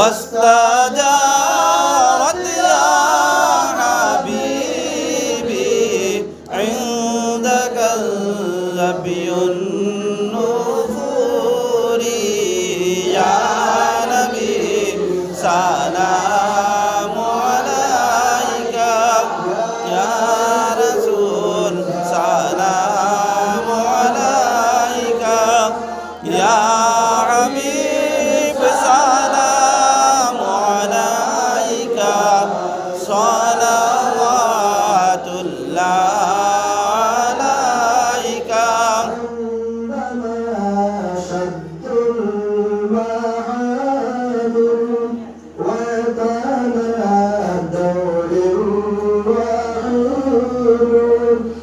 واستجارت يا حبيبي عندك اللبي النفور يا نبي سلام عليك يا رسول سلام عليك يا صلوات الله عليك عندما شد